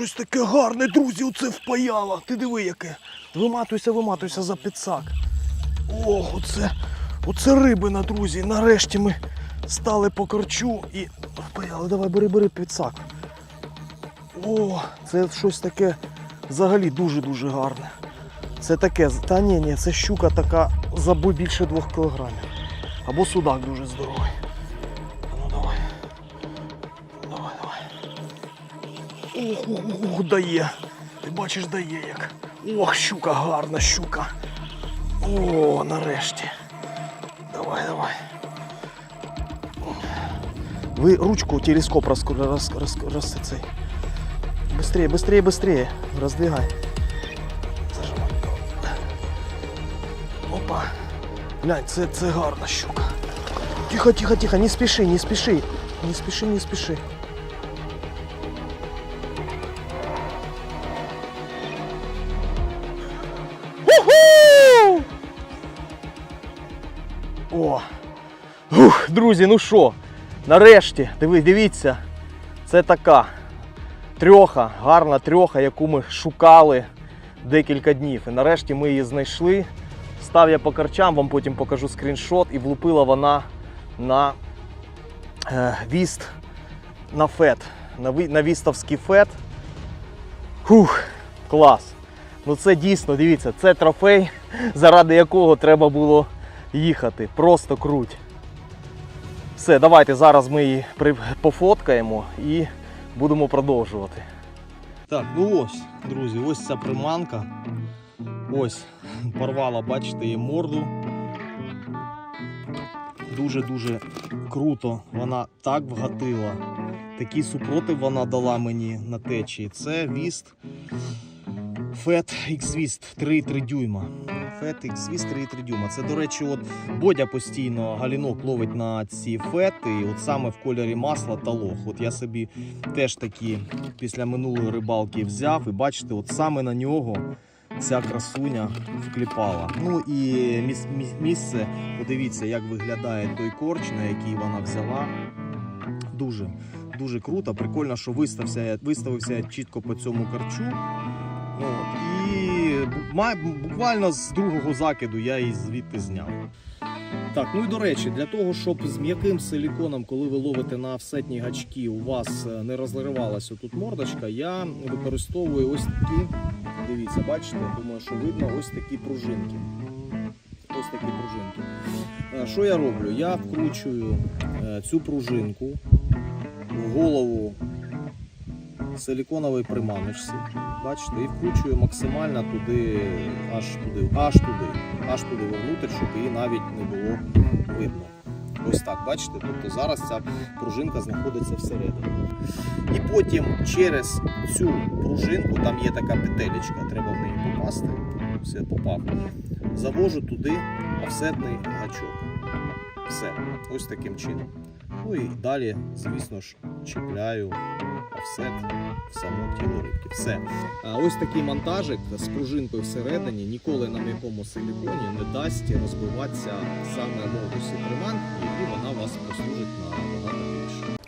щось таке гарне, друзі, оце впаяло. Ти диви яке. Виматуйся, виматуйся за підсак. Ох, оце, оце рибина, друзі. Нарешті ми стали по корчу і впаяли. Давай, бери, бери підсак. О, це щось таке взагалі дуже-дуже гарне. Це таке, та ні, ні, це щука така забой більше двох кілограмів. Або судак дуже здоровий. Ох, ох, ох, дає. Ти бачиш, дає як. Ох, щука, гарна щука. О, нарешті. Давай, давай. Ви ручку, телескоп роз, роз, роз, роз, цей. Быстрее, быстрее, быстрее. Раздвигай. Зажимай. Опа. Глянь, це, це гарна щука. Тихо, тихо, тихо, не спіши, не спіши. Не спіши, не спіши. О! Ух, друзі, ну що, нарешті, дивіться, це така трьоха, гарна трьоха, яку ми шукали декілька днів. І нарешті ми її знайшли. Став я по карчам, вам потім покажу скріншот, і влупила вона на е, віст на фет, на, на вістовський фет. Фух, клас. Ну це дійсно, дивіться, це трофей, заради якого треба було їхати. Просто круть. Все, давайте зараз ми її пофоткаємо і будемо продовжувати. Так, ну ось, друзі, ось ця приманка. Ось порвала, бачите, її морду. Дуже-дуже круто вона так вгатила. Такий супротив вона дала мені на течії. Це віст FET X-Vist 3,3 дюйма. FET X-Vist 3,3 дюйма. Це, до речі, от Бодя постійно галінок ловить на ці фети, от саме в кольорі масла та лох. От я собі теж такі після минулої рибалки взяв, і бачите, от саме на нього ця красуня вкліпала. Ну і міс- міс- місце, подивіться, як виглядає той корч, на який вона взяла. Дуже, дуже круто. Прикольно, що виставився, виставився чітко по цьому корчу. От, і буквально з другого закиду я її звідти зняв. Так, ну і до речі, для того, щоб з м'яким силіконом, коли ви ловите на офсетні гачки, у вас е, не розривалася тут мордочка, я використовую ось такі. Дивіться, бачите, думаю, що видно ось такі пружинки. Ось такі пружинки. Е, Що я роблю? Я вкручую е, цю пружинку в голову силіконової приманочці. Бачите, і вкручую максимально туди, аж туди, аж туди, аж туди вовнутрь, щоб її навіть не було видно. Ось так, бачите? Тобто зараз ця пружинка знаходиться всередині. І потім через цю пружинку, там є така петелечка, треба в неї попасти. Все попав. Завожу туди офсетний гачок. Все, ось таким чином. Ну і далі, звісно ж, чіпляю офсет в само тіло рибки. Все. А ось такий монтажик з пружинкою всередині ніколи на м'якому силіконі не дасть розбиватися саме лодусі приманки, і вона вас послужить на багато більше.